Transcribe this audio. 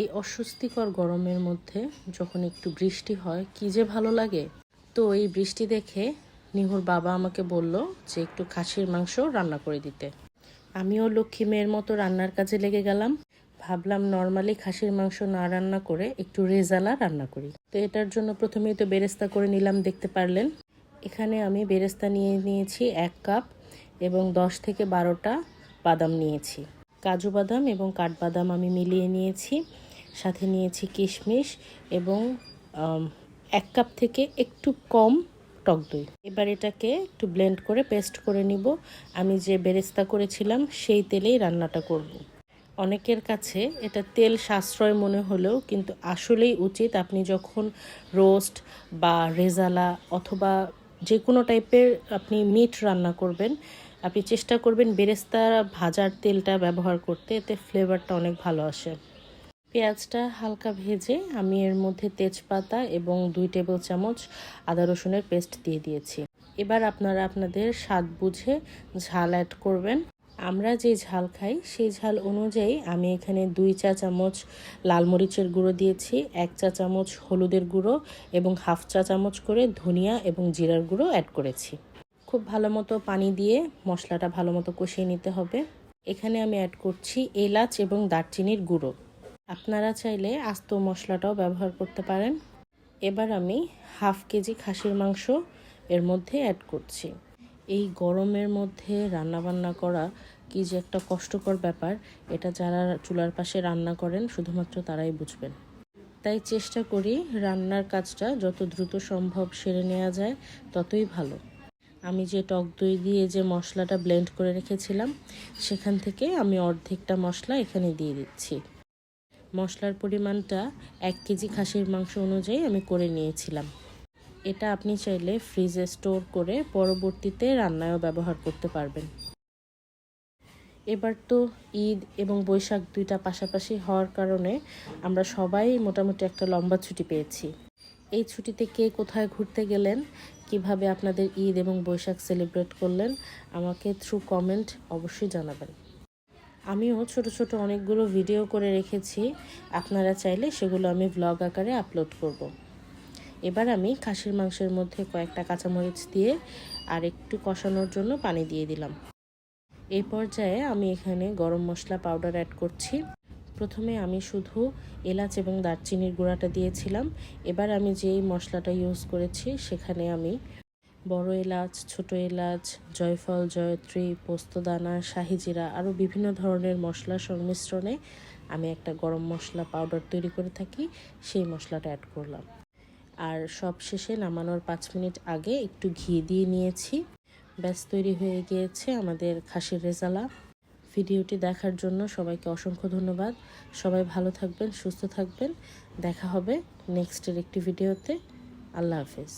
এই অস্বস্তিকর গরমের মধ্যে যখন একটু বৃষ্টি হয়, কি যে ভালো লাগে। তো এই বৃষ্টি দেখে নিহুর বাবা আমাকে বলল যে একটু খাসির মাংস রান্না করে দিতে। আমিও লক্ষ্মী মেয়ের মতো রান্নার কাজে লেগে গেলাম। ভাবলাম নর্মালি খাসির মাংস না রান্না করে একটু রেজালা রান্না করি। তো এটার জন্য প্রথমেই তো বেরেস্তা করে নিলাম, দেখতে পারলেন। এখানে আমি বেরেস্তা নিয়ে নিয়েছি এক কাপ এবং দশ থেকে বারোটা বাদাম নিয়েছি। কাজু বাদাম এবং কাঠবাদাম আমি মিলিয়ে নিয়েছি। সাথে নিয়েছি কিশমিশ এবং এক কাপ থেকে একটু কম টক দই। এবার এটাকে একটু ব্লেন্ড করে পেস্ট করে নিব। আমি যে বেরেস্তা করেছিলাম, সেই তেলেই রান্নাটা করব। অনেকের কাছে এটা তেল সাশ্রয় মনে হলেও কিন্তু আসলেই উচিত আপনি যখন রোস্ট বা রেজালা অথবা যে কোনো টাইপের আপনি মিট রান্না করবেন, আপনি চেষ্টা করবেন বেরেস্তা ভাজার তেলটা ব্যবহার করতে। এতে ফ্লেভারটা অনেক ভালো আসে। পেঁয়াজটা হালকা ভেজে আমি এর মধ্যে তেজপাতা এবং দুই টেবিল চামচ আদা রসুনের পেস্ট দিয়ে দিয়েছি। এবার আপনারা আপনাদের স্বাদ বুঝে ঝাল অ্যাড করবেন। আমরা যে ঝাল খাই, সেই ঝাল অনুযায়ী আমি এখানে দুই চা চামচ লাল মরিচের গুঁড়ো দিয়েছি, এক চা চামচ হলুদের গুঁড়ো এবং হাফ চা চামচ করে ধনিয়া এবং জিরার গুঁড়ো অ্যাড করেছি। খুব ভালো মতো পানি দিয়ে মশলাটা ভালো মতো কষিয়ে নিতে হবে। এখানে আমি অ্যাড করছি এলাচ এবং দারচিনির গুঁড়ো। আপনারা চাইলে আস্ত মশলাটাও ব্যবহার করতে পারেন। এবার আমি হাফ কেজি খাসির মাংস এর মধ্যে অ্যাড করছি। এই গরমের মধ্যে রান্নাবান্না করা কি যে একটা কষ্টকর ব্যাপার, এটা যারা চুলার পাশে রান্না করেন শুধুমাত্র তারাই বুঝবেন। তাই চেষ্টা করি রান্নার কাজটা যত দ্রুত সম্ভব সেরে নেওয়া যায়, ততই ভালো। আমি যে টক দই দিয়ে যে মশলাটা ব্লেন্ড করে রেখেছিলাম, সেখান থেকে আমি অর্ধেকটা মশলা এখানে দিয়ে দিচ্ছি। মশলার পরিমাণটা এক কেজি খাসির মাংস অনুযায়ী আমি করে নিয়েছিলাম। এটা আপনি চাইলে ফ্রিজে স্টোর করে পরবর্তীতে রান্নায়ও ব্যবহার করতে পারবেন। এবার তো ঈদ এবং বৈশাখ দুইটা পাশাপাশি হওয়ার কারণে আমরা সবাই মোটামুটি একটা লম্বা ছুটি পেয়েছি। এই ছুটিতে কে কোথায় ঘুরতে গেলেন, কীভাবে আপনাদের ঈদ এবং বৈশাখ সেলিব্রেট করলেন, আমাকে থ্রু কমেন্ট অবশ্যই জানাবেন। আমিও ছোট ছোট অনেকগুলো ভিডিও করে রেখেছি। আপনারা চাইলে সেগুলো আমি ভ্লগ আকারে আপলোড করব। এবার আমি খাসির মাংসের মধ্যে কয়েকটা কাঁচামরিচ দিয়ে আর একটু কষানোর জন্য পানি দিয়ে দিলাম। এই পর্যায়ে আমি এখানে গরম মশলা পাউডার অ্যাড করছি। প্রথমে আমি শুধু এলাচ এবং দারচিনির গুঁড়াটা দিয়েছিলাম। এবার আমি যেই মশলাটা ইউজ করেছি, সেখানে আমি বড় এলাচ, ছোট এলাচ, জয়ফল, জয়ত্রী, পোস্তদানা, শাহিজিরা আরও বিভিন্ন ধরনের মশলা সংমিশ্রণে আমি একটা গরম মশলা পাউডার তৈরি করে থাকি, সেই মশলাটা অ্যাড করলাম। আর সব শেষে নামানোর পাঁচ মিনিট আগে একটু ঘি দিয়ে নিয়েছি। ব্যাস, তৈরি হয়ে গিয়েছে আমাদের খাসির রেজালা। ভিডিওটি দেখার জন্য সবাইকে অসংখ্য ধন্যবাদ। সবাই ভালো থাকবেন, সুস্থ থাকবেন। দেখা হবে নেক্সটের একটি ভিডিওতে। আল্লাহ হাফেজ।